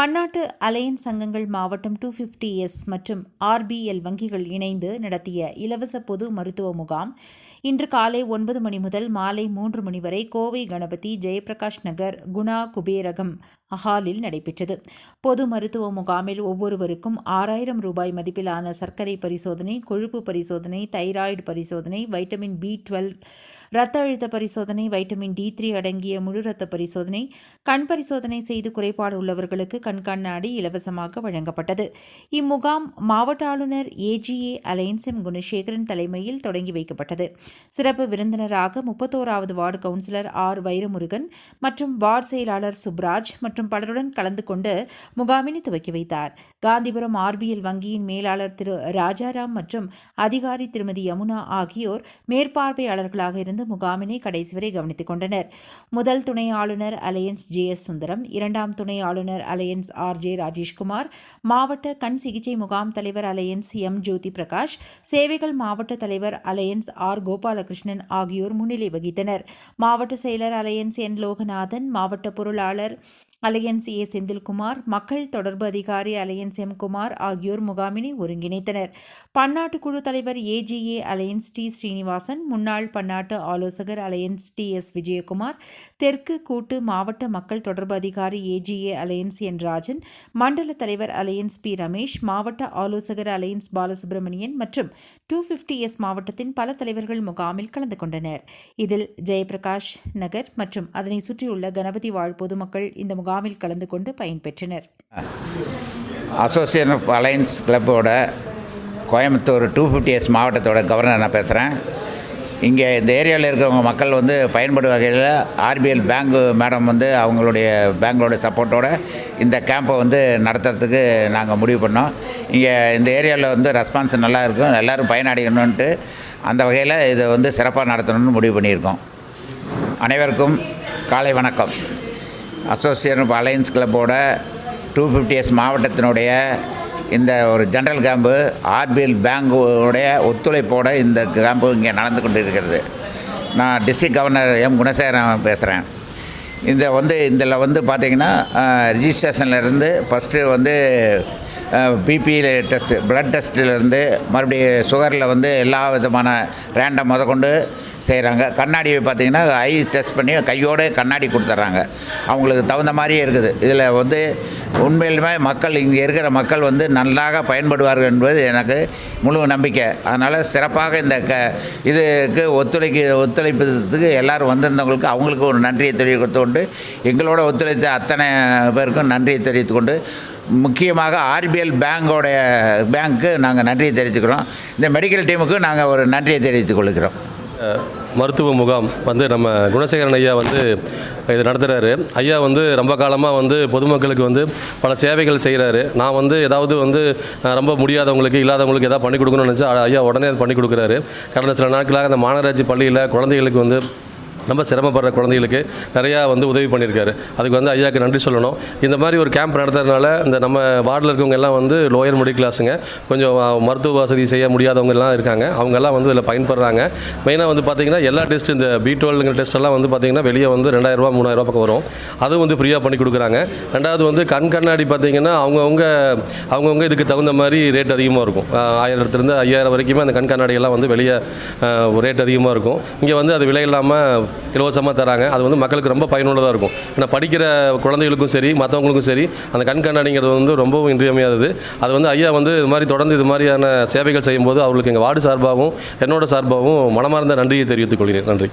பன்னாட்டு அலையன்ஸ் சங்கங்கள் மாவட்டம் டூ ஃபிஃப்டி எஸ் மற்றும் ஆர்பிஎல் வங்கிகள் இணைந்து நடத்திய இலவச பொது மருத்துவ முகாம். இன்று காலை ஒன்பது மணி முதல் மாலை மூன்று மணி வரை கோவை கணபதி ஜெயபிரகாஷ் நகர் குணா குபேரகம் ஹாலில் நடைபெற்றது. பொது மருத்துவ முகாமில் ஒவ்வொருவருக்கும் ஆறாயிரம் ரூபாய் மதிப்பிலான சர்க்கரை பரிசோதனை கொழுப்பு பரிசோதனை தைராய்டு பரிசோதனை வைட்டமின் பி டுவெல் இரத்த அழுத்த பரிசோதனை வைட்டமின் டி த்ரீ அடங்கிய முழு இரத்த பரிசோதனை கண் பரிசோதனை செய்து குறைபாடு உள்ளவர்களுக்கு கண்காணாடி இலவசமாக வழங்கப்பட்டது. இம்முகாம் மாவட்ட ஆளுநர் ஏஜிஏ அலையன்ஸ் எம் குணசேகரன் தலைமையில் தொடங்கி வைக்கப்பட்டது. சிறப்பு விருந்தினராக முப்பத்தோராவது வார்டு கவுன்சிலர் ஆர் வைரமுருகன் மற்றும் வார்டு செயலாளர் சுப்ராஜ் மற்றும் மற்றும் பலருடன் கலந்து கொண்டு முகாமினை துவக்கி வைத்தார். காந்திபுரம் ஆர்பிஎல் வங்கியின் மேலாளர் திரு ராஜாராம் மற்றும் அதிகாரி திருமதி யமுனா ஆகியோர் மேற்பார்வையாளர்களாக இருந்து முகாமினை கடைசி வரை கவனித்துக் கொண்டனர். முதல் துணை ஆளுநர் அலையன்ஸ் ஜே எஸ் சுந்தரம் இரண்டாம் துணை ஆளுநர் அலையன்ஸ் ஆர் ஜே ராஜேஷ்குமார் மாவட்ட கண் சிகிச்சை முகாம் தலைவர் அலையன்ஸ் எம் ஜோதி பிரகாஷ் சேவைகள் மாவட்ட தலைவர் அலையன்ஸ் ஆர் கோபாலகிருஷ்ணன் ஆகியோர் முன்னிலை வகித்தனர். மாவட்ட செயலர் அலையன்ஸ் என் லோகநாதன் மாவட்ட பொருளாளர் அலையன்ஸ் ஏ செந்தில்குமார் மக்கள் தொடர்பு அதிகாரி அலையன்ஸ் எம் குமார் ஆகியோர் முகாமினை ஒருங்கிணைத்தனர். பன்னாட்டு குழு தலைவர் ஏஜிஏ அலையன்ஸ் டி ஸ்ரீனிவாசன் முன்னாள் பன்னாட்டு ஆலோசகர் அலையன்ஸ் டி எஸ் விஜயகுமார் தெற்கு கூட்டு மாவட்ட மக்கள் தொடர்பு அதிகாரி ஏஜிஏ அலையன்ஸ் என் ராஜன் மண்டல தலைவர் அலையன்ஸ் பி ரமேஷ் மாவட்ட ஆலோசகர் அலையன்ஸ் பாலசுப்ரமணியன் மற்றும் டூ ஃபிஃப்டி எஸ் மாவட்டத்தின் பல தலைவர்கள் முகாமில் கலந்து கொண்டனர். இதில் ஜெயபிரகாஷ் நகர் மற்றும் அதனை சுற்றியுள்ள கணபதி வாழ் பொதுமக்கள் இந்த முகாமில் கலந்து கொண்டு பயன்பெற்றனர் அசோசியேஷன் ஆஃப் அலையன்ஸ் கிளப்போட கோயம்புத்தூர் டூ ஃபிஃப்டி எஸ் மாவட்டத்தோட கவர்னர் நான் பேசுகிறேன் இங்கே இந்த ஏரியாவில் இருக்கிறவங்க மக்கள் வந்து பயன்படும் வகையில் ஆர்பிஎல் பேங்கு மேடம் வந்து அவங்களுடைய பேங்கோட சப்போர்ட்டோட இந்த கேம்பை வந்து நடத்துறதுக்கு நாங்கள் முடிவு பண்ணோம். இங்கே இந்த ஏரியாவில் வந்து ரெஸ்பான்ஸ் நல்லா இருக்கும். எல்லோரும் பயனடையணுன்ட்டு அந்த வகையில் இதை வந்து சிறப்பாக நடத்தணும்னு முடிவு பண்ணியிருக்கோம். அனைவருக்கும் காலை வணக்கம். அசோசியேஷன் ஆஃப் அலையன்ஸ் கிளப்போட டூ எஸ் மாவட்டத்தினுடைய இந்த ஒரு ஜென்ரல் கேம்பு ஆர்பிஎல் பேங்குடைய ஒத்துழைப்போட இந்த கேம்பு இங்கே நடந்து கொண்டு இருக்கிறது நான் டிஸ்ட்ரிக்ட் கவர்னர் எம் குணசேகரன் பேசுகிறேன் இந்த வந்து இதில் வந்து பார்த்திங்கன்னா ரிஜிஸ்ட்ரேஷன்லேருந்து ஃபஸ்ட்டு வந்து பிபி டெஸ்ட்டு ப்ளட் டெஸ்ட்டிலேருந்து மறுபடியும் சுகரில் வந்து எல்லா விதமான ரேண்டம் முதற்கொண்டு செய்கிறாங்க கண்ணாடி பார்த்திங்கன்னா ஐ டெஸ்ட் பண்ணி கையோடு கண்ணாடி கொடுத்துட்றாங்க அவங்களுக்கு தகுந்த மாதிரியே இருக்குது. இதில் வந்து உண்மையிலுமே மக்கள் இங்கே இருக்கிற மக்கள் வந்து நன்றாக பயன்படுவார்கள் என்பது எனக்கு முழு நம்பிக்கை. அதனால் சிறப்பாக இந்த க இதுக்கு ஒத்துழைக்க ஒத்துழைப்பதுக்கு எல்லோரும் வந்திருந்தவங்களுக்கு அவங்களுக்கு ஒரு நன்றியை தெரிவித்து கொண்டு எங்களோட ஒத்துழைத்த அத்தனை பேருக்கும் நன்றியை தெரிவித்து கொண்டு முக்கியமாக ஆர்பிஎல் பேங்கோடைய பேங்க்கு நாங்கள் நன்றியை தெரிவித்துக்கிறோம் இந்த மெடிக்கல் டீமுக்கு நாங்கள் ஒரு நன்றியை தெரிவித்துக் கொள்கிறோம். மருத்துவ முகாம் வந்து நம்ம குணசேகரன் ஐயா வந்து இது நடத்துகிறாரு ஐயா வந்து ரொம்ப காலமாக வந்து பொதுமக்களுக்கு வந்து பல சேவைகள் செய்கிறாரு நான் வந்து ஏதாவது வந்து ரொம்ப முடியாதவங்களுக்கு இல்லாதவங்களுக்கு எதாவது பண்ணி கொடுக்கணும்னு நினச்சா ஐயா உடனே அது பண்ணி கொடுக்குறாரு. கடந்த சில நாட்களாக அந்த மாநகராட்சி பள்ளியில் குழந்தைகளுக்கு வந்து ரொம்ப சிரமப்படுற குழந்தைகளுக்கு நிறையா வந்து உதவி பண்ணியிருக்காரு. அதுக்கு வந்து ஐயாவுக்கு நன்றி சொல்லணும். இந்த மாதிரி ஒரு கேம்ப் நடத்துறதுனால இந்த நம்ம வார்டில் இருக்கவங்க எல்லாம் வந்து லோயர் மிடில் கிளாஸுங்க கொஞ்சம் மருத்துவ வசதி செய்ய முடியாதவங்க எல்லாம் இருக்காங்க. அவங்கெல்லாம் வந்து இதில் பயன்படுறாங்க. மெயினாக வந்து பார்த்திங்கன்னா எல்லா டெஸ்ட் இந்த பி டுவெல்ங்கிற டெஸ்ட்டெல்லாம் வந்து பார்த்திங்கன்னா வெளியே வந்து ரெண்டாயிரரூபா மூணாயிரரூபா பக்கம் வரும். அதுவும் வந்து ஃப்ரீயாக பண்ணி கொடுக்குறாங்க. ரெண்டாவது வந்து கண் கண்ணாடி பார்த்திங்கன்னா அவங்கவுங்க அவங்கவுங்க இதுக்கு தகுந்த மாதிரி ரேட் அதிகமாக இருக்கும். ஆயிரத்துலேருந்து ஐயாயிரம் வரைக்குமே அந்த கண் கண்ணாடியெல்லாம் வந்து வெளியே ரேட் அதிகமாக இருக்கும். இங்கே வந்து அது விலை இல்லாமல் இலவசமாக தராங்க. அது வந்து மக்களுக்கு ரொம்ப பயனுள்ளதாக இருக்கும். ஏன்னா படிக்கிற குழந்தைகளுக்கும் சரி மற்றவங்களுக்கும் சரி அந்த கண் கண்ணாடிங்கிறது வந்து ரொம்பவும் இன்றியமையாதது. அது வந்து ஐயா வந்து இது மாதிரி தொடர்ந்து இது மாதிரியான சேவைகள் செய்யும்போது அவர்களுக்கு எங்கள் வார்டு சார்பாகவும் என்னோட சார்பாகவும் மனமார்ந்த நன்றியை தெரிவித்துக் கொள்கிறேன். நன்றி.